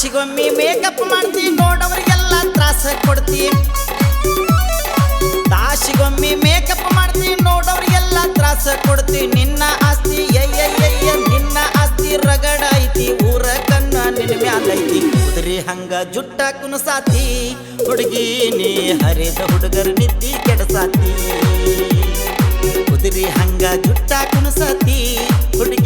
ತಾಸಿಗೊಮ್ಮೆ makeup ಮಾಡ್ತಿ ನೋಡೋರಿಗೆಲ್ಲ ತ್ರಾಸ ಕೊಡ್ತಿ. ತಾಸಿಗೊಮ್ಮೆ makeup ಮಾಡ್ತಿ ನೋಡೋರಿಗೆಲ್ಲ ತ್ರಾಸ ಕೊಡ್ತಿ. ನಿನ್ನ ಆಸ್ತಿ ಎಯ್ಯ ನಿನ್ನ ಆಸ್ತಿ ರಗಡ ಐತಿ. ಊರ ಕನ್ನ ನಿನ್ನ ಮ್ಯಾಲ ಐತಿ. ಕುದುರೆ ಹಂಗ ಜುಟ್ಟ ಸಾತಿ ಹುಡುಗಿ ನೀ ಹರಿದ ಹುಡುಗರ ನಿದ್ದಿ ಕೆಡಸಾತಿ. ಕುದುರೆ ಹಂಗ ಜುಟ್ಟ ಸಾತಿ ಹುಡುಗಿ